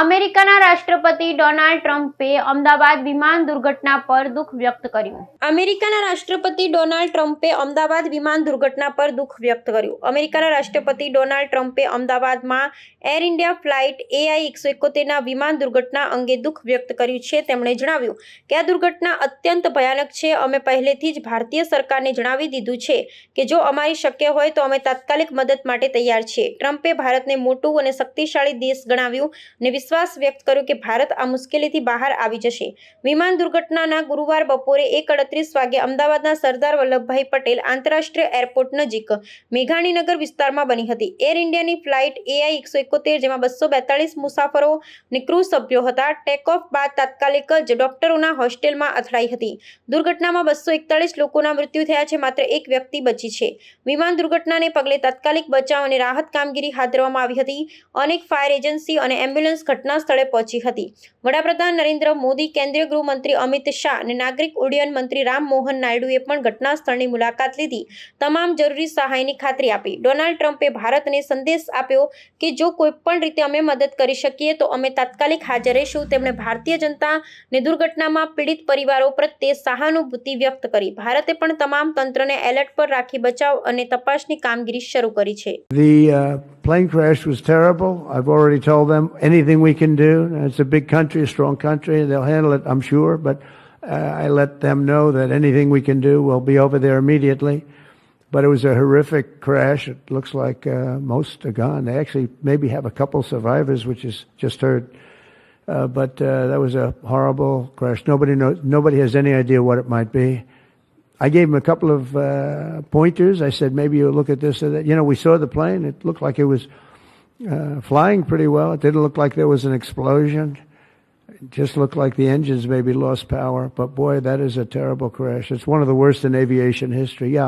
અમેરિકાના રાષ્ટ્રપતિ ડોનાલ્ડ ટ્રમ્પે અમદાવાદ વિમાન દુર્ઘટના પર દુઃખ વ્યક્ત કર્યું. અમેરિકાના રાષ્ટ્રપતિ ડોનાલ્ડ ટ્રમ્પે અમદાવાદ વિમાન દુર્ઘટના પર દુઃખ વ્યક્ત કર્યું. અમેરિકાના રાષ્ટ્રપતિ ડોનાલ્ડ ટ્રમ્પે અમદાવાદમાં એર ઇન્ડિયા ફ્લાઇટ એઆઈ એકસો એકોતેરના વિમાન દુર્ઘટના અંગે દુઃખ વ્યક્ત કર્યું છે તેમણે જણાવ્યું કે આ દુર્ઘટના અત્યંત ભયાનક છે. અમે પહેલેથી જ ભારતીય સરકારને જણાવી દીધું છે કે જો અમારી શક્ય હોય તો અમે તાત્કાલિક મદદ માટે તૈયાર છીએ. ટ્રમ્પે ભારતને મોટું અને શક્તિશાળી દેશ ગણાવ્યું અને વિશ્વાસ વ્યક્ત કર્યો કે ભારત આ મુશ્કેલીથી બહાર આવી જશે. વિમાન દુર્ઘટનાના ગુરુવાર બપોરે એક અડત્રીસ વાગે અમદાવાદના સરદાર વલ્લભભાઈ પટેલ આંતરરાષ્ટ્રીય એરપોર્ટ નજીક મેઘાણીનગર વિસ્તારમાં બની હતી. એર ઇન્ડિયાની ફ્લાઇટ એઆઈ એકસો એકોતેર જેમાં બસો બેતાળીસ મુસાફરો અને ક્રૂ સભ્યો હતા. ટેક ઓફ બાદ તાત્કાલિક જ ડોક્ટરોના હોસ્ટેલમાં અથડાઈ હતી. દુર્ઘટનામાં બસો એકતાળીસ લોકોના મૃત્યુ થયા છે. માત્ર એક વ્યક્તિ બચી છે. વિમાન દુર્ઘટનાને પગલે તાત્કાલિક બચાવ અને રાહત કામગીરી હાથ ધરવામાં આવી હતી. અનેક ફાયર એજન્સી અને એમ્બ્યુલન્સ ઘટના સ્થળે પહોંચી હતી. વડાપ્રધાન નરેન્દ્ર મોદી કેન્દ્રીય ગૃહમંત્રી અમિત શાહ અને નાગરિક ઉડ્ડયન મંત્રી રામ મોહન નાયડુએ પણ ઘટના સ્થળની મુલાકાત લીધી. તમામ જરૂરી સહાયની ખાતરી આપી. ડોનાલ્ડ ટ્રમ્પે ભારતને સંદેશ આપ્યો કે જો કોઈ પણ રીતે અમે મદદ કરી શકીએ તો અમે તાત્કાલિક હાજર રહીશું. તેમણે ભારતીય જનતાને દુર્ઘટનામાં પીડિત પરિવારો પ્રત્યે સહાનુભૂતિ વ્યક્ત કરી. ભારતે પણ તમામ તંત્રને એલર્ટ પર રાખી બચાવ અને તપાસની કામગીરી શરૂ કરી છે. Uh, plane crash was terrible. I've already told them anything we can do. It's a big country, a strong country. They'll handle it, I'm sure. But uh, I let them know that anything we can do, we'll be over there immediately. But it was a horrific crash. It looks like uh, most are gone. They actually maybe have a couple survivors, which is just heard. Uh, but uh, that was a horrible crash. Nobody knows. Nobody has any idea what it might be. I gave him a couple of uh, pointers. I said, maybe you'll look at this or that. You know, we saw the plane. It looked like it was uh, flying pretty well. It didn't look like there was an explosion. It just looked like the engines maybe lost power. But boy, that is a terrible crash. It's one of the worst in aviation history. Yeah.